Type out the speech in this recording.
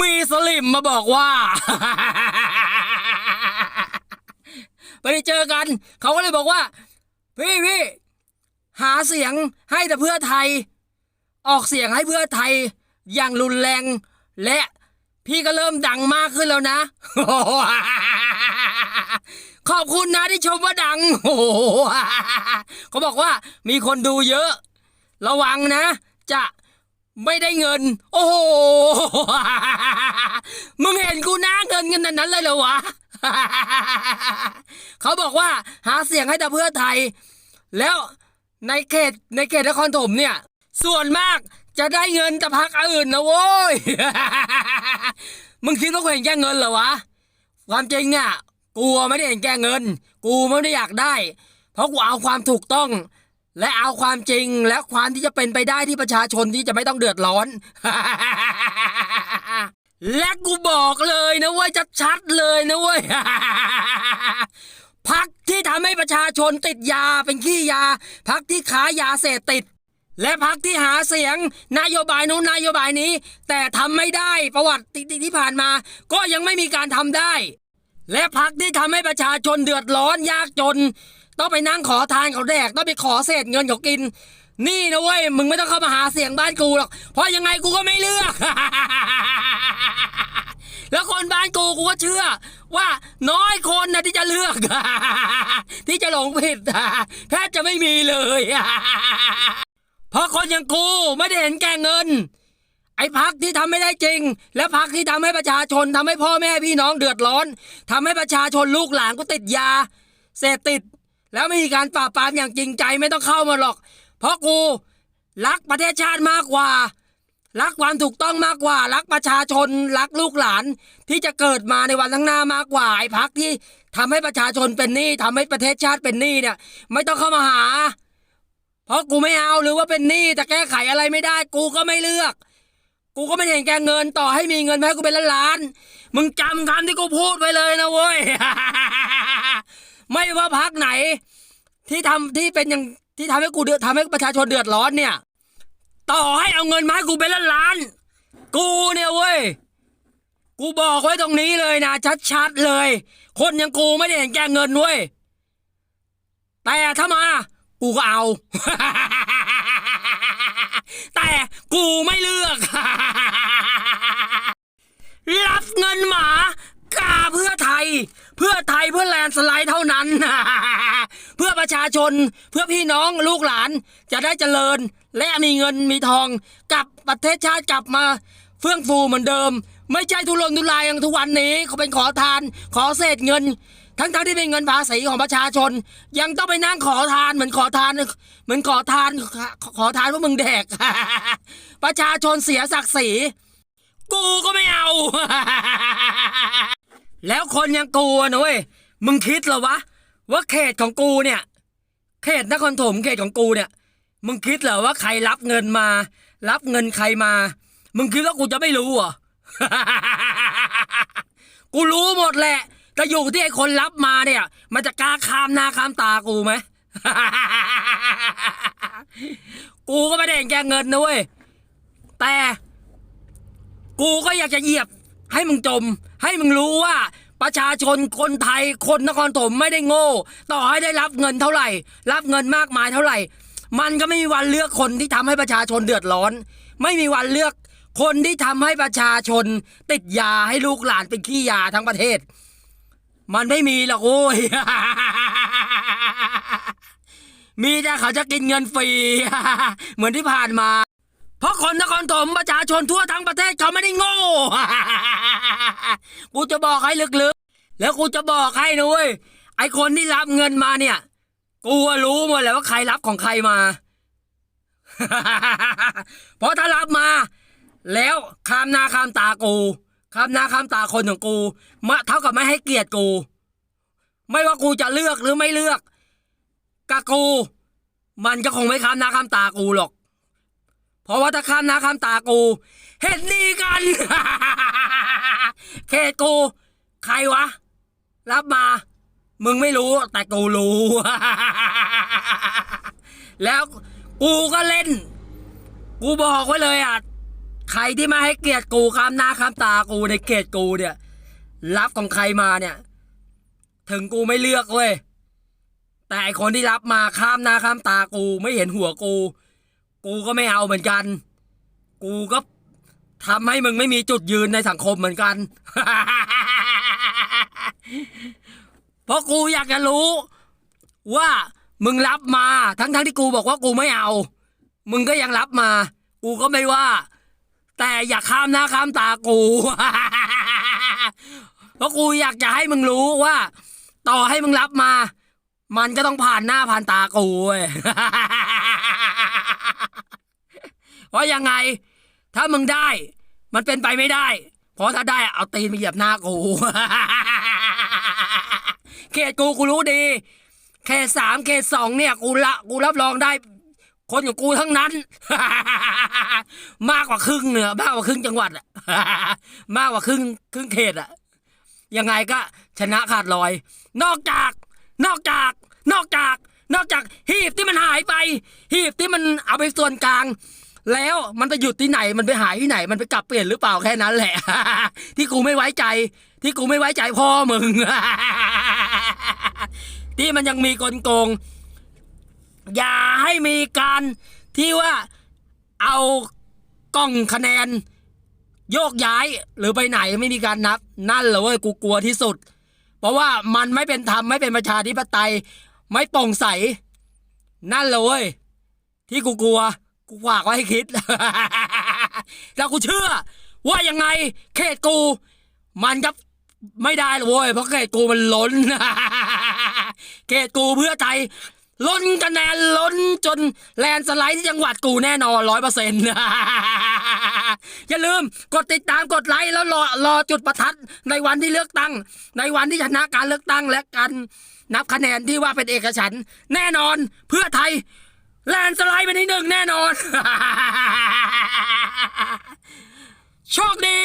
มีสลิมมาบอกว่าไปเจอกัน เขาก็เลยบอกว่า พี่พี่หาเสียงให้แต่เพื่อไทย ออกเสียงให้เพื่อไทย อย่างรุนแรง และพี่ก็เริ่มดังมากขึ้นแล้วนะ ขอบคุณนะที่ชมว่าดังโอ้โหเขาบอกว่ามีคนดูเยอะ ระวังนะ จะ ไม่ได้เงิน โอ้โห มึงเห็นกูหน้าเงินกันนั้นเลยเหรอวะ เขาบอกว่าหาเสียงให้แต่เพื่อไทย แล้วในเขตในเขตนครถมเนี่ย ส่วนมากจะได้เงินแต่พักอื่นนะโว้ย มึงคิดว่ากูเห็นแก่เงินเหรอวะ ความจริงอะกูไม่ได้เห็นแก่เงิน กูไม่ได้อยากได้ เพราะกูเอาความถูกต้อง และเอาความจริงและความที่จะเป็นไปได้ที่ประชาชนที่จะไม่ต้องเดือดร้อน และกูบอกเลยนะเว้ยชัดๆเลยนะเว้ยพักที่ทำให้ประชาชนติดยาเป็นขี้ยา พักที่ขายยาเสพติด และพักที่หาเสียงนโยบายนู้นนโยบายนี้ แต่ทำไม่ได้ประวัติที่ที่ผ่านมา ก็ยังไม่มีการทำได้ และพักที่ทำให้ประชาชนเดือดร้อนยากจน ต้องไปนั่งขอทานเขาแดก ต้องไปขอเศษเงินเขากิน นี่นะเว้ย มึงไม่ต้องเข้ามาหาเสียงบ้านกูหรอก เพราะยังไงกูก็ไม่เลือก แล้วคนบ้านกูกูก็เชื่อ ว่าน้อยคนนะที่จะเลือก ที่จะหลงผิดแทบจะไม่มีเลย เพราะคนอย่างกูไม่ได้เห็นแก่เงินไอ้พักที่ทำไม่ได้จริง และพักที่ทำให้ประชาชนทำให้พ่อแม่พี่น้องเดือดร้อนทำให้ประชาชนลูกหลานก็ติดยา เสพติด แล้วไม่มีการปราบปรามอย่างจริงใจไม่ต้องเข้ามาหรอก เพราะกูรักประเทศชาติมากกว่า รักความถูกต้องมากกว่า รักประชาชนรักลูกหลานที่จะเกิดมาในวันข้างหน้ามากกว่าไอ้พักที่ทำให้ประชาชนเป็นหนี้ทำให้ประเทศชาติเป็นหนี้เนี่ย ไม่ต้องเข้ามาหา เพราะกูไม่เอาหรือว่าเป็นหนี้แต่แก้ไขอะไรไม่ได้ กูก็ไม่เลือก กูก็ไม่เห็นแกเงินต่อให้มีเงินให้กูเป็นล้านล้านมึงจำคำที่กูพูดไว้เลยนะเว้ยไม่ว่าพักไหน ที่ทำที่เป็นอย่างที่ทำให้กูเดือดทำให้ประชาชนเดือดร้อนเนี่ย ต่อให้เอาเงินมาให้กูเป็นล้านล้านๆกูเนี่ยเว้ยกูบอกไว้ตรงนี้เลยนะชัดๆเลย คนอย่างกูไม่ได้เห็นแก่เงินเว้ยแต่ถ้ามา กูก็เอา แต่กูไม่เลือก รับเงินหมากาเพื่อไทย เพื่อไทยเพื่อแลนสไลด์เท่านั้น ประชาชนเพื่อพี่น้องลูกหลานจะได้เจริญ และมีเงินมีทองกลับประเทศชาติกลับมาเฟื่องฟูเหมือนเดิม ไม่ใช่ทุรนทุรายอย่างทุกวันนี้เขาเป็นขอทาน ขอเศษเงิน ทั้งๆทที่เป็นเงินภาษีของประชาชน ยังต้องไปนั่งขอทานเหมือนขอทานเหมือนขอทานขอทานว่ามึงแดก ประชาชนเสียศักดิ์ศรีกูก็ไม่เอา แล้วคนยังกูอะนะเว้ยมึงคิดเหรอวะ ว่าเขตของกูเนี่ย เขตนครถมเขตของกูเนี่ย มึงคิดเหรอว่าใครรับเงินมา รับเงินใครมา มึงคิดว่ากูจะไม่รู้เหรอ กูรู้หมดแหละ แต่อยู่ที่ไอ้คนรับมาเนี่ย มันจะกล้าข้ามหน้าข้ามตากูไหม กูก็ไม่ได้แกเงินนะเว้ย แต่ กูก็อยากจะเหยียบให้มึงจม ให้มึงรู้ว่า ประชาชนคนไทยคนนครถมไม่ได้โง่ ต่อให้ได้รับเงินเท่าไหร่ รับเงินมากมายเท่าไหร่ มันก็ไม่มีวันเลือกคนที่ทำให้ประชาชนเดือดร้อน ไม่มีวันเลือกคนที่ทำให้ประชาชน ติดยาให้ลูกหลานเป็นขี้ยาทั้งประเทศ มันไม่มีหรอกโอ้ยมีแต่เขาจะกินเงินฟรีเหมือนที่ผ่านมา เพราะคนนครถมประชาชนทั่วทั้งประเทศเขาไม่ได้โง่ กูจะบอกให้ลึกๆ แล้วกูจะบอกให้นะเว้ย ไอคนที่รับเงินมาเนี่ย กูรู้หมดแล้วว่าใครรับของใครมา เพราะถ้ารับมา แล้วข้ามนาข้ามตากูข้ามนาข้ามตาคนของกูมาเท่ากับไม่ให้เกียรติกู ไม่ว่ากูจะเลือกหรือไม่เลือกกับกู มันก็คงไม่ข้ามนาข้ามตากูหรอก เพราะว่าถ้าข้ามนาข้ามตากูเห็นดีกันเขตกูใครวะ รับมา มึงไม่รู้แต่กูรู้ แล้วกูก็เล่น กูบอกไว้เลยอะใครที่มาให้เกียรติกูข้ามหน้าข้ามตากูในเขตกูเนี่ย รับของใครมาเนี่ย ถึงกูไม่เลือกเว้ยแต่ไอคนที่รับมาข้ามหน้าข้ามตากูไม่เห็นหัวกู กูก็ไม่เอาเหมือนกัน กูก็ทำให้มึงไม่มีจุดยืนในสังคมเหมือนกัน เพราะกูอยากจะรู้ ว่ามึงรับมาทั้งทั้งๆที่กูบอกว่ากูไม่เอา มึงก็ยังรับมา กูก็ไม่ว่า แต่อย่าข้ามหน้าข้ามตากู เพราะกูอยากจะให้มึงรู้ว่า ต่อให้มึงรับมา มันก็ต้องผ่านหน้าผ่านตากูเว้ย ราะยังไง ถ้ามึงได้ มันเป็นไปไม่ได้ เพราะถ้าได้เอาตีนมาเหยียบหน้ากูเขตกูกูรู้ดีเขตสามเขตสองเนี่ยกูละกูรับรองได้ คนของกูทั้งนั้น มากกว่าครึ่งเหนือมากกว่าครึ่งจังหวัดอะมากกว่าครึ่งครึ่งเขตอะยังไงก็ชนะขาดลอย นอกจาก นอกจาก นอกจาก นอกจากหีบที่มันหายไป หีบที่มันเอาไปส่วนกลาง แล้วมันไปหยุดที่ไหนมันไปหายที่ไหน มันไปกลับเปลี่ยนหรือเปล่าแค่นั้นแหละ ที่กูไม่ไว้ใจ ที่กูไม่ไว้ใจพ่อมึง ที่มันยังมีกลโกง อย่าให้มีการที่ว่าเอากล้องคะแนน โยกย้ายหรือไปไหนไม่มีการนับ นั่นเหรอเว้ยกูกลัวที่สุด เพราะว่ามันไม่เป็นธรรมไม่เป็นประชาธิปไตย ไม่โปร่งใส นั่นเหรอเว้ยที่กูกลัว กูฝากไว้ให้คิด แล้วกูเชื่อ ว่ายังไงเขตกู มันก็ไม่ได้หรอกเว้ยเพราะเขตกูมันล้น เขตกูเพื่อไทยล้นคะแนนล้นจนแลนสไลด์ที่จังหวัดกูแน่นอนร้อยเปอร์เซ็นต์อย่าลืมกดติดตามกดไลค์แล้วรอรอจุดประทัดในวันที่เลือกตั้ง ในวันที่ชนะการเลือกตั้งและการนับคะแนนที่ว่าเป็นเอกฉันท์แน่นอนเพื่อไทย แลนสไลด์เป็นที่หนึ่งแน่นอน โชคดี